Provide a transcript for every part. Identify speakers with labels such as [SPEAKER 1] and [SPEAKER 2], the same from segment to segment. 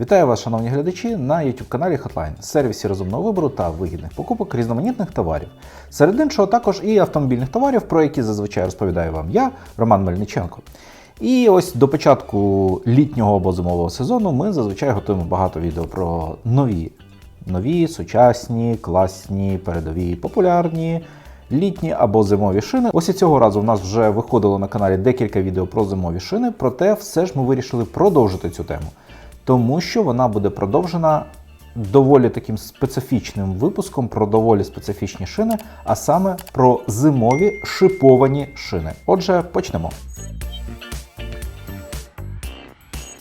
[SPEAKER 1] Вітаю вас, шановні глядачі, на YouTube каналі Hotline, сервісі розумного вибору та вигідних покупок різноманітних товарів. Серед іншого також і автомобільних товарів, про які зазвичай розповідаю вам я, Роман Мельниченко. І ось до початку літнього або зимового сезону ми зазвичай готуємо багато відео про нові, нові, сучасні, класні, передові, популярні. Літні або зимові шини. Ось і цього разу в нас вже виходило на каналі декілька відео про зимові шини, проте все ж ми вирішили продовжити цю тему тому що вона буде продовжена доволі таким специфічним випуском про доволі специфічні шини, а саме про зимові шиповані шини. Отже, почнемо.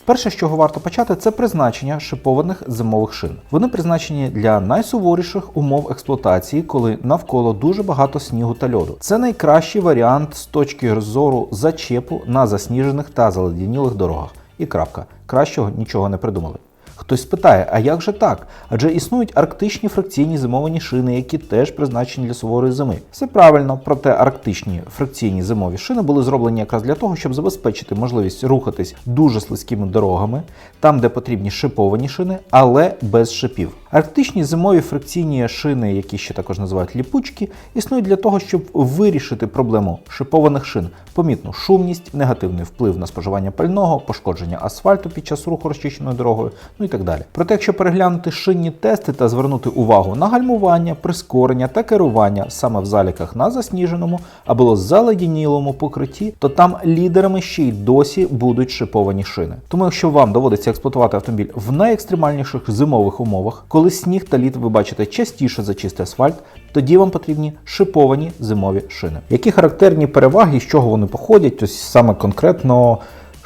[SPEAKER 1] Перше, з чого варто почати, це призначення шипованих зимових шин. Вони призначені для найсуворіших умов експлуатації, коли навколо дуже багато снігу та льоду. Це найкращий варіант з точки зору зачепу на засніжених та заледянілих дорогах. І крапка. Кращого нічого не придумали. Хтось спитає, а як же так? Адже існують арктичні фрикційні зимовані шини, які теж призначені для суворої зими. Все правильно, проте арктичні фрикційні зимові шини були зроблені якраз для того, щоб забезпечити можливість рухатись дуже слизькими дорогами, там, де потрібні шиповані шини, але без шипів. Арктичні зимові фрикційні шини, які ще також називають ліпучки, існують для того, щоб вирішити проблему шипованих шин, помітну шумність, негативний вплив на споживання пального, пошкодження асфальту під час руху розчищеною дорогою, ну і так далі. Проте, якщо переглянути шинні тести та звернути увагу на гальмування, прискорення та керування саме в заліках на засніженому або заледянілому покритті, то там лідерами ще й досі будуть шиповані шини. Тому, якщо вам доводиться експлуатувати автомобіль в найекстремальніших зимових умовах, коли сніг та лід ви бачите частіше за чистий асфальт, тоді вам потрібні шиповані зимові шини. Які характерні переваги, з чого вони походять, ось саме конкретно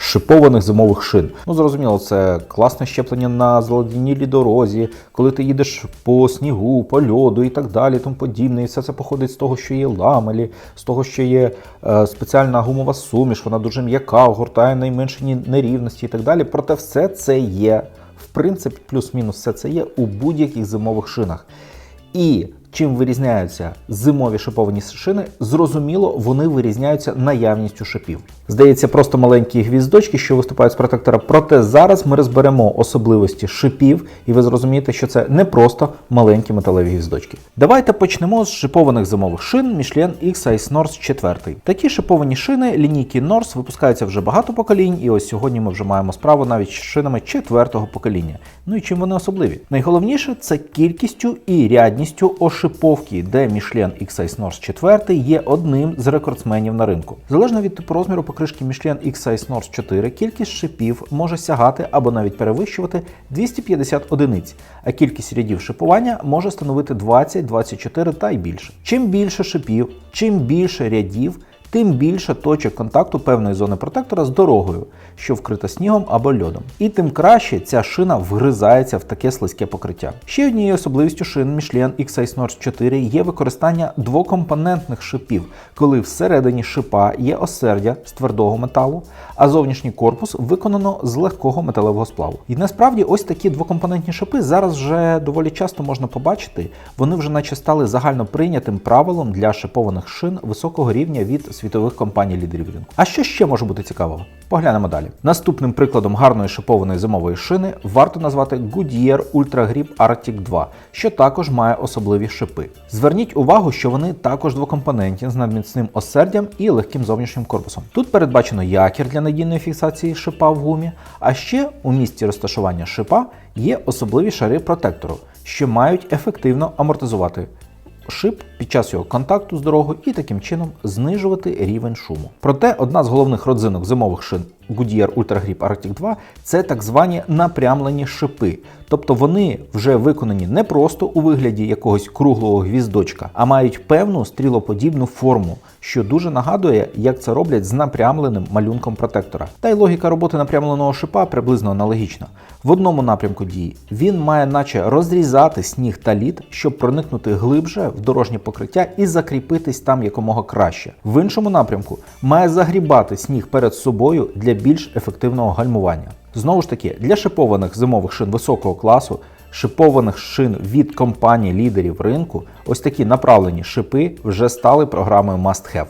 [SPEAKER 1] шипованих зимових шин. Ну, зрозуміло, це класне щеплення на зеленілій дорозі, коли ти їдеш по снігу, по льоду і так далі, тому подібне. І все це походить з того, що є ламелі, з того, що є е, спеціальна гумова суміш, вона дуже м'яка, огортає найменші нерівності і так далі. Проте все це є, в принципі, плюс-мінус все це є у будь-яких зимових шинах. І чим вирізняються зимові шиповані шини, зрозуміло, вони вирізняються наявністю шипів. Здається, просто маленькі гвіздочки, що виступають з протектора. Проте зараз ми розберемо особливості шипів, і ви зрозумієте, що це не просто маленькі металеві гвіздочки. Давайте почнемо з шипованих зимових шин Michelin X Ice North 4. Такі шиповані шини лінійки North випускаються вже багато поколінь, і ось сьогодні ми вже маємо справу навіть з шинами четвертого покоління. Ну і чим вони особливі? Найголовніше це кількістю і рядністю ошиповки, де Michelin X Ice North 4 є одним з рекордсменів на ринку. Залежно від типу розміру покришки Michelin X Ice North 4, кількість шипів може сягати або навіть перевищувати 250 одиниць, а кількість рядів шипування може становити 20, 24 та й більше. Чим більше шипів, чим більше рядів, тим більше точок контакту певної зони протектора з дорогою, що вкрита снігом або льодом. І тим краще ця шина вгризається в таке слизьке покриття. Ще однією особливістю шин Michelin X Ice North 4 є використання двокомпонентних шипів, коли всередині шипа є осердя з твердого металу, а зовнішній корпус виконано з легкого металевого сплаву. І насправді ось такі двокомпонентні шипи зараз вже доволі часто можна побачити. Вони вже наче стали загально прийнятим правилом для шипованих шин високого рівня від світових компаній лідерів ринку. А що ще може бути цікавого? Поглянемо далі. Наступним прикладом гарної шипованої зимової шини варто назвати Goodyear Ultra Grip Arctic 2, що також має особливі шипи. Зверніть увагу, що вони також двокомпонентні з надміцним осердям і легким зовнішнім корпусом. Тут передбачено якір для надійної фіксації шипа в гумі, а ще у місці розташування шипа є особливі шари протектору, що мають ефективно амортизувати шип під час його контакту з дорогою і таким чином знижувати рівень шуму. Проте одна з головних родзинок зимових шин Goodyear Ultra Grip Arctic 2 це так звані напрямлені шипи. Тобто вони вже виконані не просто у вигляді якогось круглого гвіздочка, а мають певну стрілоподібну форму, що дуже нагадує, як це роблять з напрямленим малюнком протектора. Та й логіка роботи напрямленого шипа приблизно аналогічна. В одному напрямку дії він має наче розрізати сніг та лід, щоб проникнути глибше в дорожнє покриття і закріпитись там якомога краще. В іншому напрямку має загрібати сніг перед собою для більш ефективного гальмування. Знову ж таки, для шипованих зимових шин високого класу, шипованих шин від компаній лідерів ринку, ось такі направлені шипи вже стали програмою Must Have.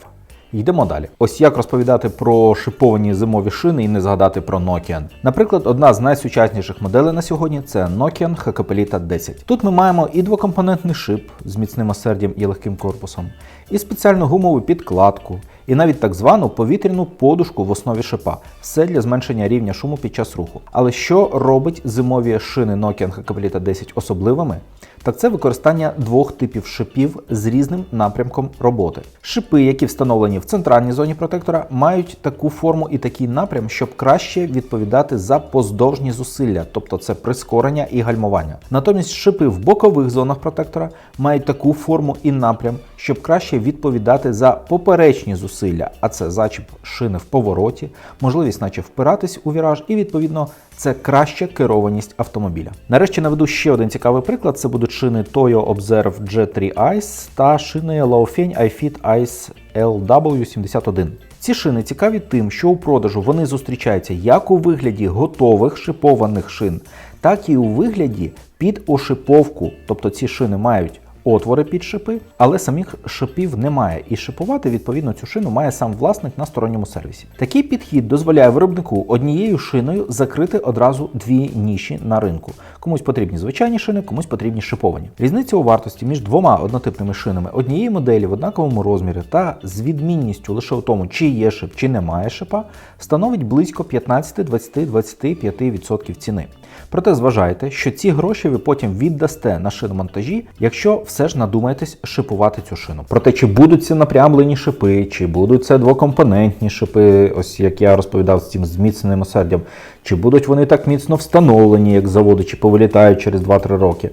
[SPEAKER 1] Йдемо далі. Ось як розповідати про шиповані зимові шини і не згадати про Nokian. Наприклад, одна з найсучасніших моделей на сьогодні це Nokian Hakapelita 10. Тут ми маємо і двокомпонентний шип з міцним осердям і легким корпусом, і спеціальну гумову підкладку, і навіть так звану повітряну подушку в основі шипа. Все для зменшення рівня шуму під час руху. Але що робить зимові шини Nokian Hakapelita 10 особливими? Так це використання двох типів шипів з різним напрямком роботи. Шипи, які встановлені в центральній зоні протектора, мають таку форму і такий напрям, щоб краще відповідати за поздовжні зусилля, тобто це прискорення і гальмування. Натомість шипи в бокових зонах протектора мають таку форму і напрям, щоб краще відповідати за поперечні зусилля, а це зачіп шини в повороті, можливість, наче впиратись у віраж, і відповідно це краща керованість автомобіля. Нарешті наведу ще один цікавий приклад: це будуть шини Toyo Observe G3 Ice та шини Laofeng iFit Ice LW71. Ці шини цікаві тим, що у продажу вони зустрічаються як у вигляді готових шипованих шин, так і у вигляді під ошиповку. Тобто ці шини мають отвори під шипи, але самих шипів немає. І шипувати відповідно цю шину має сам власник на сторонньому сервісі. Такий підхід дозволяє виробнику однією шиною закрити одразу дві ніші на ринку. Комусь потрібні звичайні шини, комусь потрібні шиповані. Різниця у вартості між двома однотипними шинами однієї моделі в однаковому розмірі та з відмінністю лише у тому, чи є шип, чи немає шипа, становить близько 15-20-25% ціни. Проте зважайте, що ці гроші ви потім віддасте на шиномонтажі, якщо все ж надумаєтесь шипувати цю шину. Проте, чи будуть ці напрямлені шипи, чи будуть це двокомпонентні шипи, ось як я розповідав з цим зміцненим осердям, чи будуть вони так міцно встановлені, як заводи, чи повилітають через 2-3 роки.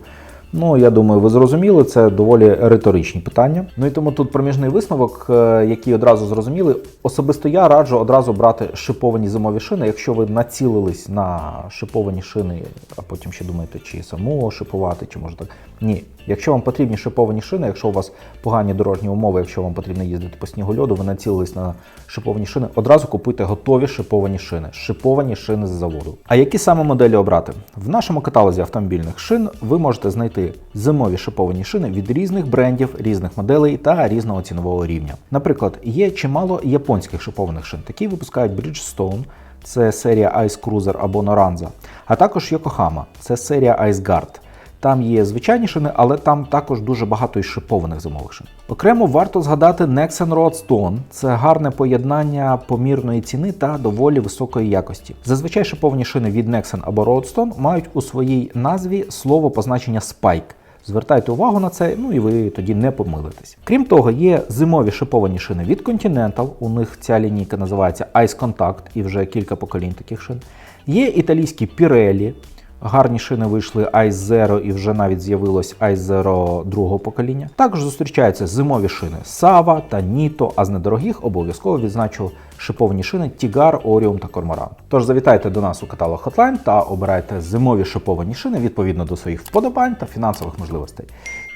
[SPEAKER 1] Ну, я думаю, ви зрозуміли, це доволі риторичні питання. Ну і тому тут проміжний висновок, е, який одразу зрозуміли. Особисто я раджу одразу брати шиповані зимові шини, якщо ви націлились на шиповані шини, а потім ще думаєте, чи саму шипувати, чи може так. Ні. Якщо вам потрібні шиповані шини, якщо у вас погані дорожні умови, якщо вам потрібно їздити по снігу льоду, ви націлились на шиповані шини, одразу купуйте готові шиповані шини, шиповані шини з заводу. А які саме моделі обрати? В нашому каталозі автомобільних шин ви можете знайти зимові шиповані шини від різних брендів, різних моделей та різного цінового рівня. Наприклад, є чимало японських шипованих шин. Такі випускають Bridgestone, це серія Ice Cruiser або Noranza, а також Yokohama, це серія Ice Guard. Там є звичайні шини, але там також дуже багато і шипованих зимових шин. Окремо варто згадати Nexen Roadstone. Це гарне поєднання помірної ціни та доволі високої якості. Зазвичай шиповані шини від Nexen або Roadstone мають у своїй назві слово позначення Spike. Звертайте увагу на це, ну і ви тоді не помилитесь. Крім того, є зимові шиповані шини від Continental, у них ця лінійка називається Ice Contact і вже кілька поколінь таких шин. Є італійські Pirelli, Гарні шини вийшли Ice Zero і вже навіть з'явилось Ice Zero другого покоління. Також зустрічаються зимові шини Sava та Nito, а з недорогих обов'язково відзначу шиповані шини Tigar, Orium та Cormoran. Тож завітайте до нас у каталог Hotline та обирайте зимові шиповані шини відповідно до своїх вподобань та фінансових можливостей.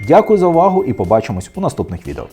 [SPEAKER 1] Дякую за увагу і побачимось у наступних відео.